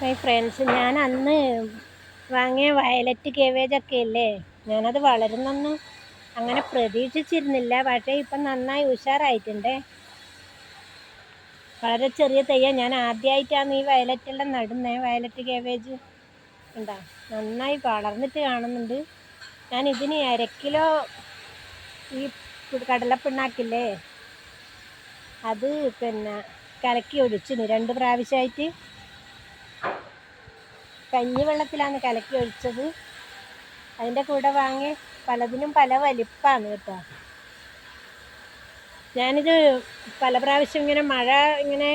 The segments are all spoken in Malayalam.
മൈ ഫ്രണ്ട്സ് ഞാൻ അന്ന് വാങ്ങിയ വയലറ്റ് കേവേജ് കേവേജൊക്കെ ഇല്ലേ ഞാനത് വളരുന്നൊന്നും അങ്ങനെ പ്രതീക്ഷിച്ചിരുന്നില്ല. പക്ഷേ ഇപ്പം നന്നായി ഉഷാറായിട്ടുണ്ട്. വളരെ ചെറിയ തയ്യ. ഞാൻ ആദ്യമായിട്ടാണ് ഈ വയലറ്റെല്ലാം നടുന്നത് വയലറ്റ് കേവേജ് ഉണ്ടാ നന്നായി വളർന്നിട്ട് കാണുന്നുണ്ട്. ഞാൻ ഇതിന് അര കിലോ ഈ കടലപ്പിണ്ണാക്കില്ലേ? അത് പിന്നെ കലക്കി ഒഴിച്ചിന്. രണ്ട് പ്രാവശ്യമായിട്ട് കഞ്ഞി വെള്ളത്തിലാണ് കലക്കി ഒഴിച്ചത്. അതിന്റെ കൂടെ വാങ്ങി പലതിനും പല വലിപ്പാണ് കേട്ടോ. ഞാനിത് പല പ്രാവശ്യം ഇങ്ങനെ മഴ ഇങ്ങനെ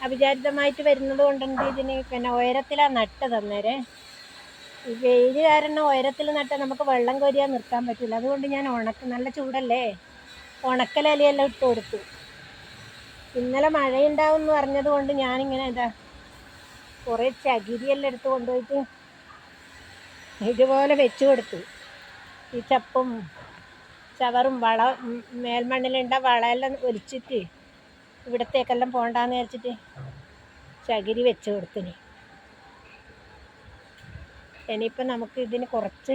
അവിചാരിതമായിട്ട് വരുന്നത് കൊണ്ടുണ്ട് ഇതിന് പിന്നെ ഉയരത്തിലാണ് നട്ട് അന്നേരം ഈ വെയിൽ കാരണം ഉയരത്തിൽ നട്ടാൽ നമുക്ക് വെള്ളം കോരിയാൽ നിർത്താൻ പറ്റില്ല അതുകൊണ്ട് ഞാൻ ഉണക്ക നല്ല ചൂടല്ലേ? ഉണക്കലലിയെല്ലാം ഇട്ട് കൊടുത്തു. ഇന്നലെ മഴയുണ്ടാവും എന്ന് പറഞ്ഞത് കൊണ്ട് ഞാനിങ്ങനെ ഇതാ കുറേ ചകിരിയെല്ലാം എടുത്ത് കൊണ്ടുപോയിട്ട് ഇതുപോലെ വെച്ചു കൊടുത്തു. ഈ ചപ്പും ചവറും വള മേൽമണ്ണിലുണ്ട വളയെല്ലാം ഒലിച്ചിട്ട് ഇവിടത്തേക്കെല്ലാം പോണ്ടെന്ന് വിചാരിച്ചിട്ട് ചകിരി വെച്ച് കൊടുത്തിന് ഇനിയിപ്പോൾ നമുക്ക് ഇതിന് കുറച്ച്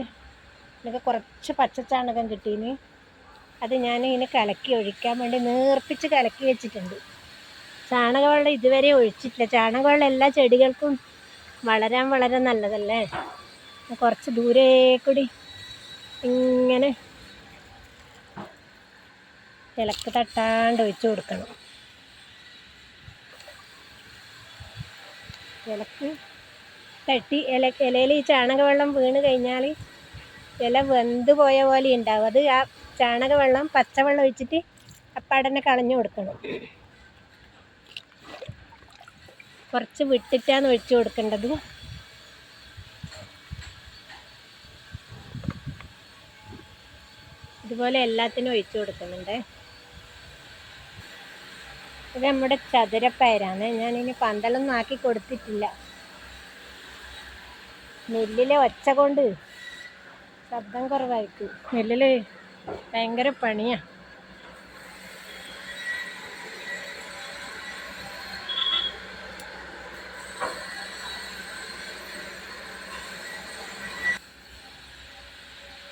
എനിക്ക് കുറച്ച് പച്ചച്ചാണകം കിട്ടീന്. അത് ഞാൻ ഇതിന് കലക്കി ഒഴിക്കാൻ വേണ്ടി നേർപ്പിച്ച് കലക്കി വെച്ചിട്ടുണ്ട്. ചാണകവെള്ളം ഇതുവരെ ഒഴിച്ചിട്ടില്ല. ചാണകവെള്ളം എല്ലാ ചെടികൾക്കും വളരാൻ വളരെ നല്ലതല്ലേ? കുറച്ച് ദൂരെ കൂടി ഇങ്ങനെ ഇലക്ക് തട്ടാണ്ട് ഒഴിച്ചു കൊടുക്കണം. ഇലക്ക് തട്ടി ഇല ഇലയിൽ ഈ ചാണകവെള്ളം വീണ് കഴിഞ്ഞാൽ ഇല വെന്ത് പോയ പോലെ ഉണ്ടാവും. അത് ആ ചാണകവെള്ളം പച്ചവെള്ളം ഒഴിച്ചിട്ട് അപ്പാടനെ കളഞ്ഞു കൊടുക്കണം. കുറച്ച് വിട്ടിട്ടാണ് ഒഴിച്ചു കൊടുക്കേണ്ടത്. ഇതുപോലെ എല്ലാത്തിനും ഒഴിച്ചു കൊടുക്കുന്നുണ്ട്. ഇത് നമ്മുടെ ചതുരപ്പയറാണ്. ഞാനിനി പന്തലൊന്നും ആക്കി കൊടുത്തിട്ടില്ല. നെല്ലിലെ ഒച്ച കൊണ്ട് ശബ്ദം കുറവായിരിക്കും. നെല്ലിൽ ഭയങ്കര പണിയാ.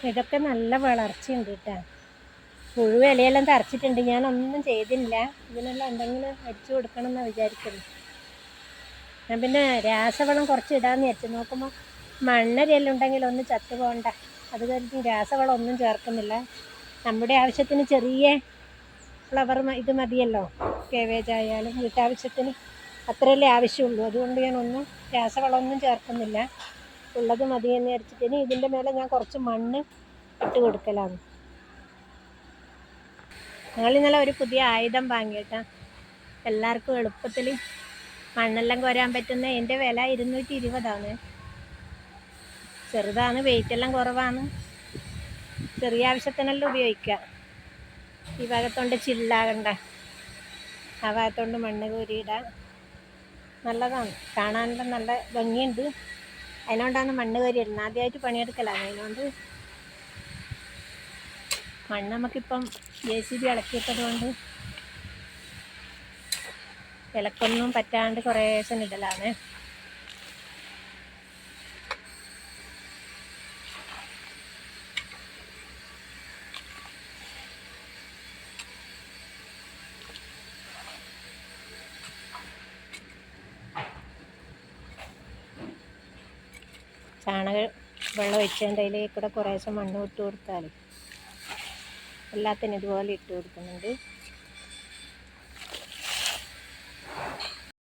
ഇതൊക്കെ നല്ല വളർച്ചയുണ്ട് കേട്ടോ. പുഴു ഇലയെല്ലാം തറച്ചിട്ടുണ്ട്. ഞാനൊന്നും ചെയ്തില്ല. ഇതിനെല്ലാം എന്തെങ്കിലും അടിച്ചു കൊടുക്കണം എന്നാണ് വിചാരിക്കുന്നത് ഞാൻ പിന്നെ രാസവളം കുറച്ച് ഇടാന്ന് വിചാരിച്ചു. നോക്കുമ്പോൾ മണ്ണരിയെല്ലാം ഉണ്ടെങ്കിൽ ഒന്ന് ചത്തു പോകണ്ട. അത് കരുതി രാസവളം ഒന്നും ചേർക്കുന്നില്ല. നമ്മുടെ ആവശ്യത്തിന് ചെറിയ ഫ്ലവർ ഇത് മതിയല്ലോ. കേവേജ് ആയാലും വീട്ടാവശ്യത്തിന് അത്രയല്ലേ ആവശ്യമുള്ളൂ. അതുകൊണ്ട് ഞാൻ ഒന്നും രാസവളമൊന്നും ചേർക്കുന്നില്ല. ഉള്ളത് മതി എന്ന് വിചാരിച്ചിട്ട് ഇനി ഇതിന്റെ മേലെ ഞാൻ കുറച്ച് മണ്ണ് ഇട്ട് കൊടുക്കലാണ്. ഞങ്ങൾ ഇന്നലെ ഒരു പുതിയ ആയുധം വാങ്ങിയിട്ടാ. എല്ലാവർക്കും എളുപ്പത്തിൽ മണ്ണെല്ലാം കോരാൻ പറ്റുന്ന എന്റെ വില ഇരുന്നൂറ്റി ഇരുപതാണ് ചെറുതാണ് വെയിറ്റ് എല്ലാം കുറവാണ്. ചെറിയ ആവശ്യത്തിനെല്ലാം ഉപയോഗിക്കാം ഈ ഭാഗത്തോണ്ട് ചില്ലാകണ്ട. ആ ഭാഗത്തോണ്ട് മണ്ണ് കോരിയിടാം നല്ലതാണ്. കാണാനെല്ലാം നല്ല ഭംഗിയുണ്ട്. അതിനോണ്ടാണ് മണ്ണ് കയറി ഇടുന്നത്. ആദ്യമായിട്ട് പണിയെടുക്കലാണ് അതിനോണ്ട് മണ്ണ് നമുക്കിപ്പം ജെ സി ബി ഇളക്കിയിട്ടത് കൊണ്ട് പറ്റാണ്ട് കുറേശ്ശെ ഇടലാണ്. ചാണക വെള്ളം ഒഴിച്ചതിന്റെ അതിൽ കൂടെ കുറേശ്ശെ മണ്ണ് ഇട്ട് കൊടുത്താൽ എല്ലാത്തിനും ഇതുപോലെ ഇട്ട് കൊടുക്കുന്നുണ്ട്.